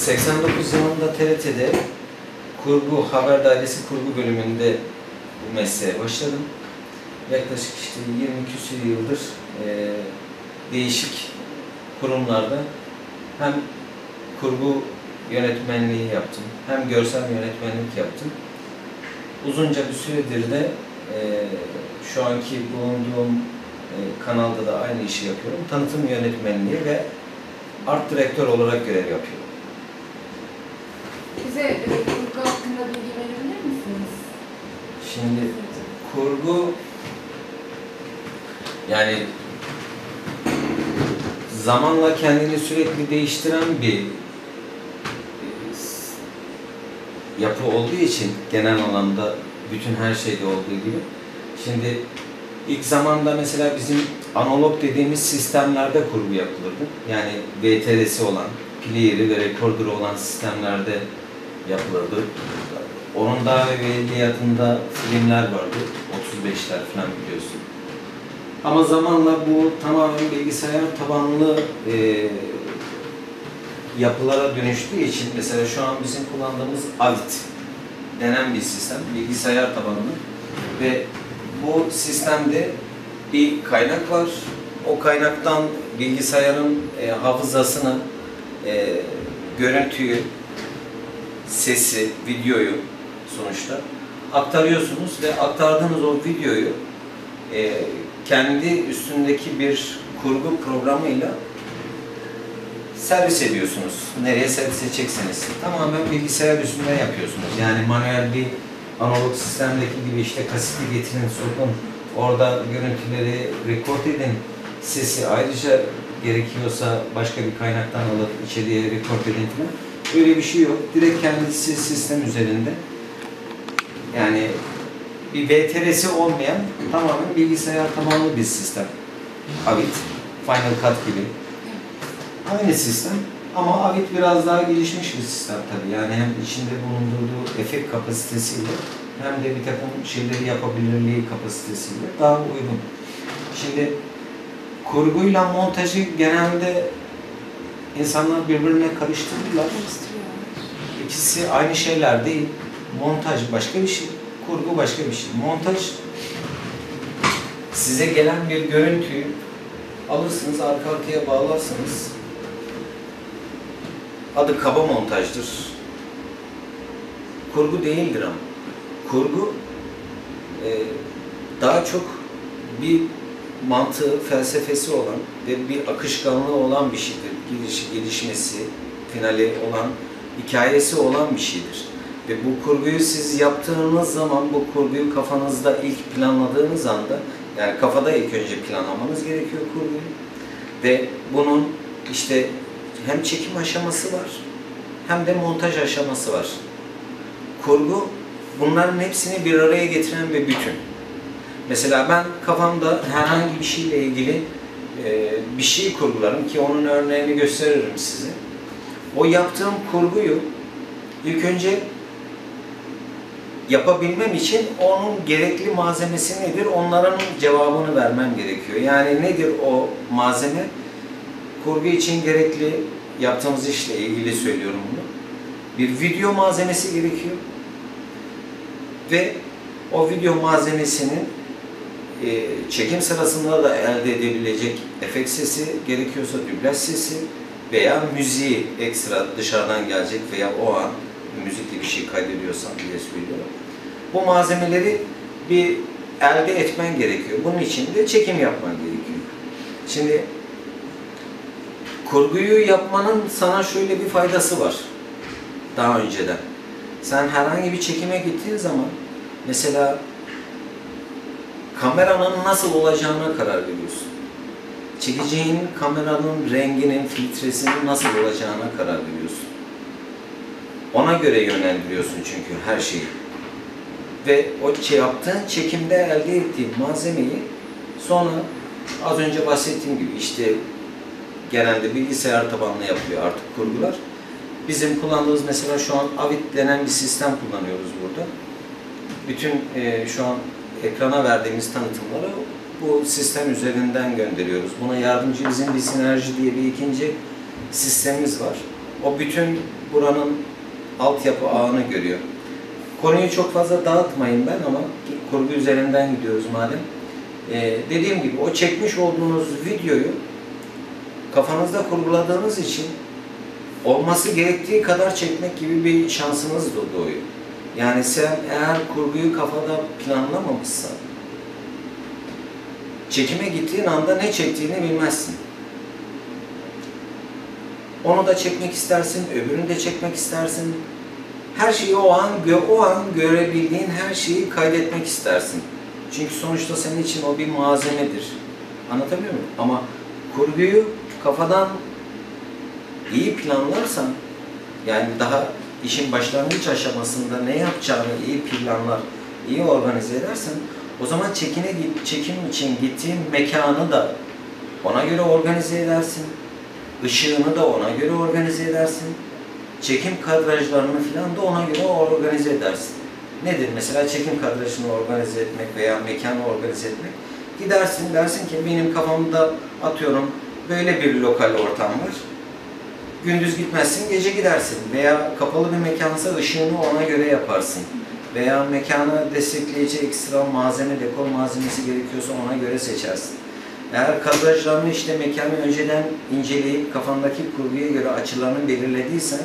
89 yılında TRT'de kurgu, haber dairesi kurgu bölümünde bu mesleğe başladım. Yaklaşık işte 20 küsur yıldır e, değişik kurumlarda hem kurgu yönetmenliği yaptım, hem görsel yönetmenlik yaptım. Uzunca bir süredir de e, şu anki bulunduğum e, kanalda da aynı işi yapıyorum. Tanıtım yönetmenliği ve art direktör olarak görev yapıyorum. Bize e, kurgu hakkında bilgi verebilir misiniz? Şimdi kurgu yani zamanla kendini sürekli değiştiren bir e, yapı olduğu için genel anlamda bütün her şeyde olduğu gibi. Şimdi ilk zamanda mesela bizim analog dediğimiz sistemlerde kurgu yapılırdı. Yani VTR'si olan, player'i ve rekorder'ı olan sistemlerde yapılırdı. Onun daha evveliyatında filmler vardı. 35'ler falan biliyorsun. Ama zamanla bu tamamen bilgisayar tabanlı e, yapılara dönüştüğü için mesela şu an bizim kullandığımız AVIT denen bir sistem, bilgisayar tabanlı ve bu sistemde bir kaynak var. O kaynaktan bilgisayarın e, hafızasını, e, görüntüyü, sesi, videoyu sonuçta aktarıyorsunuz ve aktardığınız o videoyu e, kendi üstündeki bir kurgu programıyla servis ediyorsunuz. Nereye servis edecekseniz. Tamamen bilgisayar üstünden yapıyorsunuz. Yani manuel bir analog sistemdeki gibi işte kaseti getirin, sokun, orada görüntüleri rekord edin, sesi ayrıca gerekiyorsa başka bir kaynaktan alıp içeriye rekord edin falan. Öyle bir şey yok. Direkt kendisi sistem üzerinde. Yani bir VTR'si olmayan tamamen bilgisayar tabanlı bir sistem. Avit, Final Cut gibi. Aynı sistem ama Avit biraz daha gelişmiş bir sistem tabii. Yani hem içinde bulundurduğu efekt kapasitesiyle hem de bir takım şeyleri yapabilirliği kapasitesiyle daha uygun. Şimdi kurguyla montajı genelde insanlar birbirine karıştırdılar. İkisi aynı şeyler değil. Montaj başka bir şey, kurgu başka bir şey. Montaj size gelen bir görüntüyü alırsınız, arka arkaya bağlarsınız. Adı kaba montajdır. Kurgu değildir ama. Kurgu e, daha çok bir mantığı, felsefesi olan ve bir akışkanlığı olan bir şeydir. Geliş, gelişmesi, finali olan, hikayesi olan bir şeydir. Ve bu kurguyu siz yaptığınız zaman, bu kurguyu kafanızda ilk planladığınız anda, yani kafada ilk önce planlamanız gerekiyor kurguyu. Ve bunun işte hem çekim aşaması var, hem de montaj aşaması var. Kurgu, bunların hepsini bir araya getiren bir bütün. Mesela ben kafamda herhangi bir şeyle ilgili e, bir şey kurgularım ki onun örneğini gösteririm size. O yaptığım kurguyu ilk önce yapabilmem için onun gerekli malzemesi nedir? Onların cevabını vermem gerekiyor. Yani nedir o malzeme? Kurgu için gerekli yaptığımız işle ilgili söylüyorum bunu. Bir video malzemesi gerekiyor. Ve o video malzemesinin e, çekim sırasında da elde edebilecek efekt sesi gerekiyorsa dublaj sesi veya müziği ekstra dışarıdan gelecek veya o an müzikli bir şey kaydediyorsan diye söylüyorum. Bu malzemeleri bir elde etmen gerekiyor. Bunun için de çekim yapman gerekiyor. Şimdi kurguyu yapmanın sana şöyle bir faydası var. Daha önceden. Sen herhangi bir çekime gittiğin zaman mesela kameranın nasıl olacağına karar veriyorsun. Çekeceğin kameranın renginin, filtresinin nasıl olacağına karar veriyorsun. Ona göre yönlendiriyorsun çünkü her şeyi. Ve o şey yaptığın çekimde elde ettiğin malzemeyi sonra az önce bahsettiğim gibi işte genelde bilgisayar tabanlı yapıyor artık kurgular. Bizim kullandığımız mesela şu an Avit denen bir sistem kullanıyoruz burada. Bütün e, şu an ekrana verdiğimiz tanıtımları bu sistem üzerinden gönderiyoruz. Buna yardımcı bizim bir sinerji diye bir ikinci sistemimiz var. o bütün buranın altyapı ağını görüyor. Konuyu çok fazla dağıtmayın ben ama kurgu üzerinden gidiyoruz madem. Ee, dediğim gibi o çekmiş olduğunuz videoyu kafanızda kurguladığınız için olması gerektiği kadar çekmek gibi bir şansınız da doğuyor. Yani sen eğer kurguyu kafada planlamamışsan çekime gittiğin anda ne çektiğini bilmezsin. Onu da çekmek istersin, öbürünü de çekmek istersin. Her şeyi o an o an görebildiğin her şeyi kaydetmek istersin. Çünkü sonuçta senin için o bir malzemedir. Anlatabiliyor muyum? Ama kurguyu kafadan iyi planlarsan yani daha işin başlangıç aşamasında ne yapacağını iyi planlar, iyi organize edersen o zaman çekine git, çekim için gittiğin mekanı da ona göre organize edersin. Işığını da ona göre organize edersin. Çekim kadrajlarını falan da ona göre organize edersin. Nedir mesela çekim kadrajını organize etmek veya mekanı organize etmek? Gidersin dersin ki benim kafamda atıyorum böyle bir lokal ortam var. Gündüz gitmezsin, gece gidersin. Veya kapalı bir mekansa ışığını ona göre yaparsın. Veya mekana destekleyici ekstra malzeme, dekor malzemesi gerekiyorsa ona göre seçersin. Eğer kadrajlarını işte mekanı önceden inceleyip kafandaki kurguya göre açılarını belirlediysen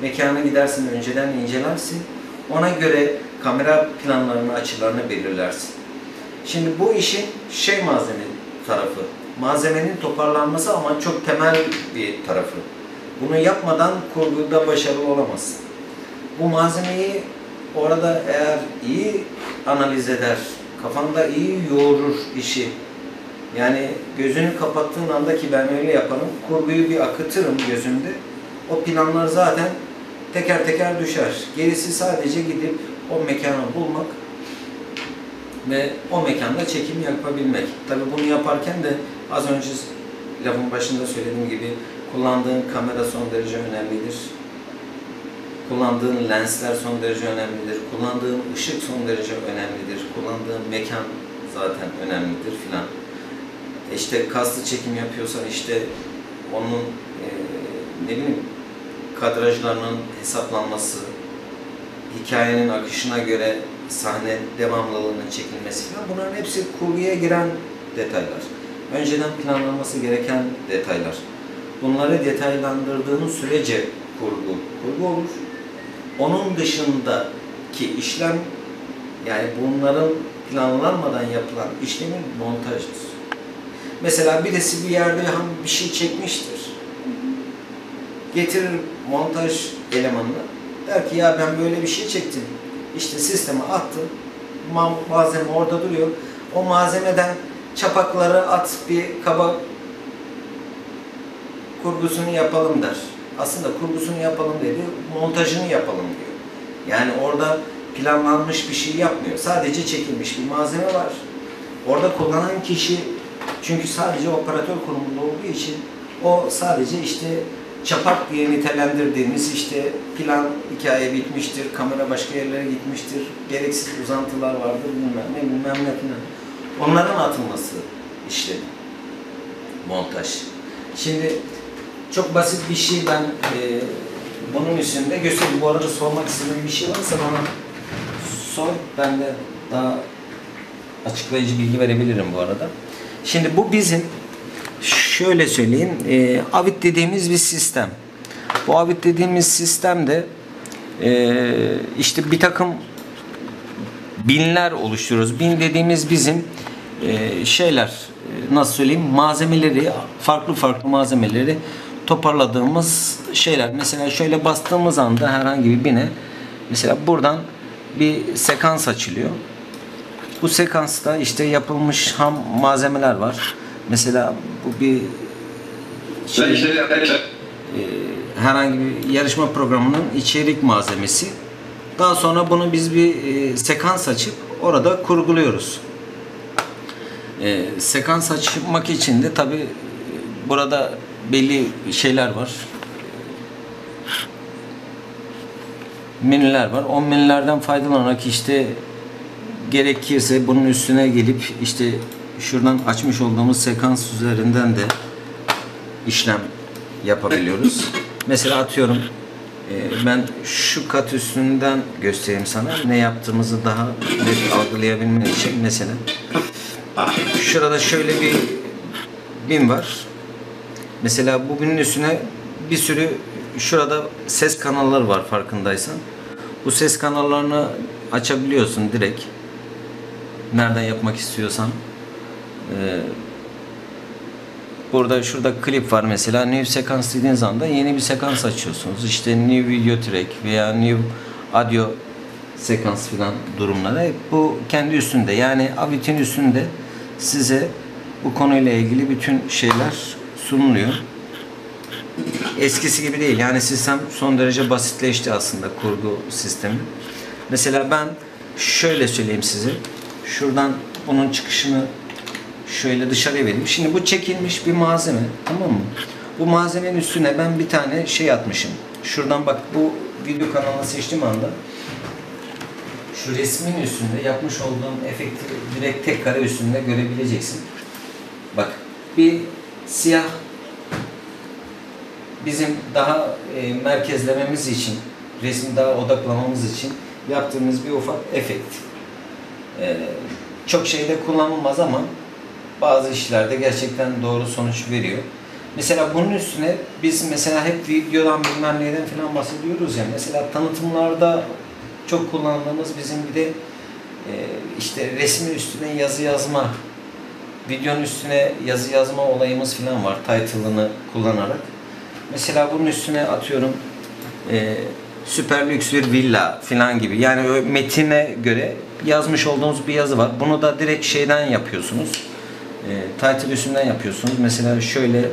mekana gidersin önceden incelersin. Ona göre kamera planlarını, açılarını belirlersin. Şimdi bu işin şey malzeme tarafı. Malzemenin toparlanması ama çok temel bir tarafı. Bunu yapmadan kurguda başarılı olamazsın. Bu malzemeyi orada eğer iyi analiz eder, kafanda iyi yoğurur işi, yani gözünü kapattığın anda ki ben öyle yaparım, kurguyu bir akıtırım gözümde. O planlar zaten teker teker düşer. Gerisi sadece gidip o mekanı bulmak ve o mekanda çekim yapabilmek. Tabii bunu yaparken de az önce lafın başında söylediğim gibi kullandığın kamera son derece önemlidir. Kullandığın lensler son derece önemlidir. Kullandığın ışık son derece önemlidir. Kullandığın mekan zaten önemlidir filan. İşte kaslı çekim yapıyorsan işte onun e, ne bileyim kadrajlarının hesaplanması, hikayenin akışına göre sahne devamlılığının çekilmesi falan bunların hepsi kurguya giren detaylar. Önceden planlanması gereken detaylar. Bunları detaylandırdığın sürece kurgu, kurgu olur. Onun dışındaki işlem yani bunların planlanmadan yapılan işlemin montajdır. Mesela birisi bir yerde bir şey çekmiştir. Getirir montaj elemanını. Der ki ya ben böyle bir şey çektim. İşte sisteme attım. Ma- Malzeme orada duruyor. O malzemeden çapakları at bir kaba kurgusunu yapalım der. Aslında kurgusunu yapalım dedi, montajını yapalım diyor. Yani orada planlanmış bir şey yapmıyor. Sadece çekilmiş bir malzeme var. Orada kullanan kişi çünkü sadece operatör konumunda olduğu için o sadece işte çapak diye nitelendirdiğimiz işte plan hikaye bitmiştir, kamera başka yerlere gitmiştir, gereksiz uzantılar vardır bilmem ne bilmem ne filan. Onların atılması işlemi. Montaj. Şimdi çok basit bir şey ben e, bunun üstünde göstereyim. Bu arada sormak istediğin bir şey varsa bana sor. Ben de daha açıklayıcı bilgi verebilirim bu arada. Şimdi bu bizim şöyle söyleyeyim e, Avid dediğimiz bir sistem. Bu Avid dediğimiz sistemde e, işte bir takım binler oluşturuyoruz. Bin dediğimiz bizim e, şeyler e, nasıl söyleyeyim malzemeleri farklı farklı malzemeleri toparladığımız şeyler. Mesela şöyle bastığımız anda herhangi bir bine mesela buradan bir sekans açılıyor. Bu sekansta işte yapılmış ham malzemeler var. Mesela bu bir şey, e, herhangi bir yarışma programının içerik malzemesi. Daha sonra bunu biz bir e, sekans açıp orada kurguluyoruz. E, sekans açmak için de tabi burada belli şeyler var. Menüler var. O menülerden faydalanarak işte gerekirse bunun üstüne gelip işte şuradan açmış olduğumuz sekans üzerinden de işlem yapabiliyoruz. Mesela atıyorum e, ben şu kat üstünden göstereyim sana ne yaptığımızı daha net algılayabilmen için mesela şurada şöyle bir bin var. Mesela bu binin üstüne bir sürü şurada ses kanalları var farkındaysan. Bu ses kanallarını açabiliyorsun direkt. Nereden yapmak istiyorsan. Ee, burada şurada klip var mesela. New sekans dediğin zaman da yeni bir sekans açıyorsunuz. İşte new video track veya new audio sekans filan durumları bu kendi üstünde. Yani Avit'in üstünde size bu konuyla ilgili bütün şeyler sunuluyor. Eskisi gibi değil. Yani sistem son derece basitleşti aslında kurgu sistemi. Mesela ben şöyle söyleyeyim size. Şuradan bunun çıkışını şöyle dışarıya vereyim. Şimdi bu çekilmiş bir malzeme. Tamam mı? Bu malzemenin üstüne ben bir tane şey atmışım. Şuradan bak bu video kanalını seçtiğim anda şu resmin üstünde yapmış olduğum efekti direkt tek kare üstünde görebileceksin. Bak bir siyah bizim daha e, merkezlememiz için, resmi daha odaklamamız için yaptığımız bir ufak efekt. E, çok şeyde kullanılmaz ama bazı işlerde gerçekten doğru sonuç veriyor. Mesela bunun üstüne biz mesela hep videodan bilmem neyden falan bahsediyoruz ya. Mesela tanıtımlarda çok kullandığımız bizim bir de e, işte resmin üstüne yazı yazma, videonun üstüne yazı yazma olayımız falan var title'ını kullanarak. Mesela bunun üstüne atıyorum e, süper lüks bir villa falan gibi. Yani metine göre yazmış olduğunuz bir yazı var. Bunu da direkt şeyden yapıyorsunuz. E, title üstünden yapıyorsunuz. Mesela şöyle